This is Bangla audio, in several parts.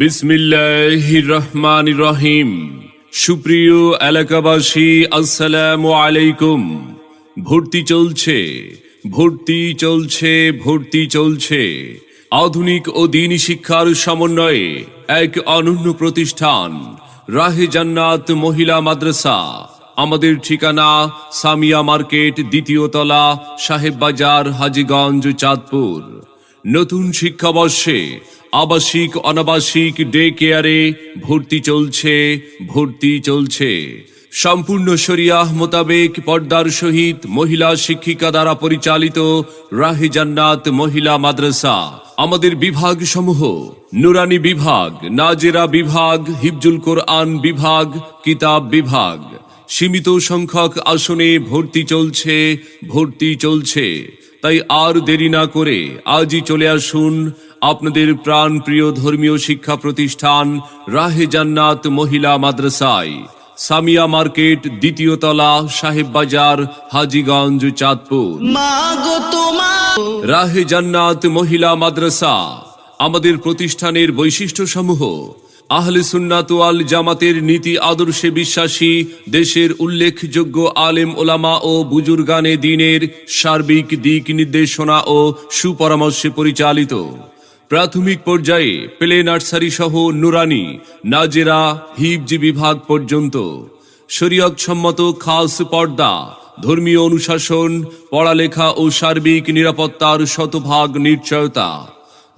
বিসমিল্লাহির রহমান রহিম সুপ্রিয় এলাকাবাসী, আসসালামু আলাইকুম। ভর্তি চলছে ভর্তি চলছে ভর্তি চলছে। আধুনিক ও দিনী শিক্ষার সমন্বয়ে এক অনন্য প্রতিষ্ঠান, রাহে জান্নাত মহিলা মাদ্রাসা। আমাদের ঠিকানা সামিয়া মার্কেট, দ্বিতীয় তলা সাহেব বাজার হাজিগঞ্জ, চাঁদপুর। নতুন শিক্ষাবর্ষে আবাসিক, অনাবাসিক ডে কেয়ারে ভর্তি চলছে ভর্তি চলছে। সম্পূর্ণ শরিয়াহ মোতাবেক পর্দার সহিত মহিলা শিক্ষিকা দ্বারা পরিচালিত রাহে জান্নাত মহিলা মাদ্রাসা, আমাদের বিভাগ সমূহ নুরানি বিভাগ, নাজেরা বিভাগ, হিফজুল কোরআন বিভাগ, কিতাব বিভাগ। সীমিত সংখ্যক আসনে ভর্তি চলছে ভর্তি চলছে। তাই আর দেরি না করে আজই চলে আসুন আপনাদের প্রাণ প্রিয় ধর্মীয় শিক্ষা প্রতিষ্ঠান রাহে জান্নাত মহিলা মাদ্রাসায় সামিয়া মার্কেট দ্বিতীয় তলা সাহেব বাজার হাজিগঞ্জ চাঁদপুর। রাহে জান্নাত মহিলা মাদ্রাসা আমাদের প্রতিষ্ঠানের বৈশিষ্ট্য সমূহ আহলে সুন্নাত ওয়াল জামাতের নীতি আদর্শে বিশ্বাসী, দেশের উল্লেখযোগ্য আলেম ওলামা ও বুজুর্গানে দিনের সার্বিক দিক নির্দেশনা ও সুপরামর্শে পরিচালিত। প্রাথমিক পর্যায়ে প্লে নার্সারি সহ নুরানি, নাজেরা হিবজি বিভাগ পর্যন্ত। শরীয়ত সম্মত খাস পর্দা, ধর্মীয় অনুশাসন, পড়ালেখা ও সার্বিক নিরাপত্তার শতভাগ নিশ্চয়তা।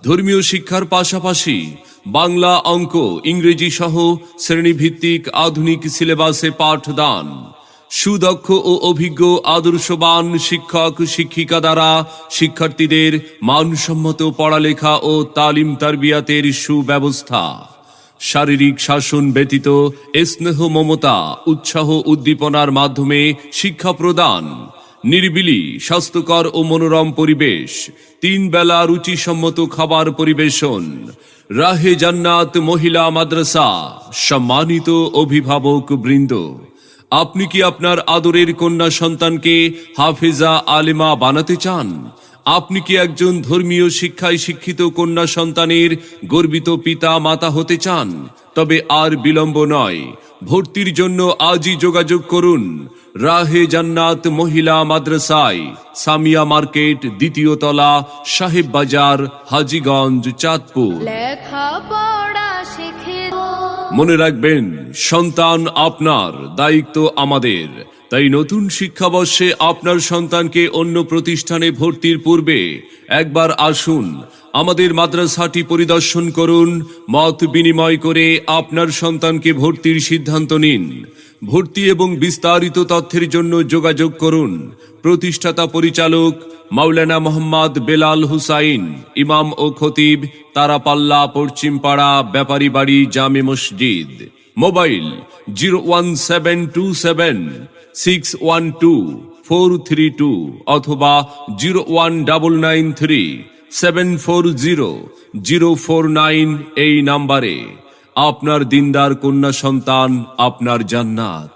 ধর্মীয় শিক্ষার পাশাপাশি বাংলা অঙ্ক, ইংরেজি সহ শ্রেণীভিত্তিক আধুনিক সিলেবাসে পাঠদান। সুদক্ষ ও অভিজ্ঞ আদর্শবান শিক্ষক, শিক্ষিকা দ্বারা শিক্ষার্থীদের মানসম্মত পড়ালেখা ও তালিম তারবিয়াতের সুব্যবস্থা। শারীরিক শাসন ব্যতীত স্নেহ, মমতা, উৎসাহ, উদ্দীপনার মাধ্যমে শিক্ষা প্রদান। নিরিবিলি, স্বাস্থ্যকর ও মনোরম পরিবেশ, তিন বেলা রুচিসম্মত খাবার পরিবেশন, রাহে জান্নাত মহিলা মাদ্রাসা, সম্মানিত অভিভাবক বৃন্দ। আপনি কি আপনার আদরের কন্যা সন্তানকে হাফেজা আলেমা বানাতে চান? আপনি কি একজন ধর্মীয় শিক্ষায় শিক্ষিত কন্যা সন্তানের গর্বিত পিতা মাতা হতে চান? তবে আর বিলম্ব নয়। ভর্তির জন্য আজই যোগাযোগ করুন। রাহে জান্নাত মহিলা মাদ্রাসায় সামিয়া মার্কেট দ্বিতীয় তলা সাহেব বাজার হাজিগঞ্জ চাঁদপুর। মনে রাখবেন সন্তান আপনার দায়িত্ব আমাদের। তাই নতুন শিক্ষাবর্ষে আপনার সন্তানকে অন্য প্রতিষ্ঠানে ভর্তির পূর্বে একবার আসুন, আমাদের মাদ্রাসাটি পরিদর্শন করুন, মত বিনিময় করে আপনার সন্তানকে ভর্তির সিদ্ধান্ত নিন। ভর্তি এবং বিস্তারিত তথ্যের জন্য যোগাযোগ করুন। প্রতিষ্ঠাতা পরিচালক মাওলানা মোহাম্মদ বেলাল হুসাইন, ইমাম ও খতিব, তারাপাল্লা, পশ্চিমপাড়া ব্যাপারী বাড়ি জামে মসজিদ। Mobile zero one seven two seven six one two four three two অথবা zero one double nine three seven four zero zero four nine এই নাম্বারে। আপনার দিনদার কন্যা সন্তান, আপনার জান্নাত।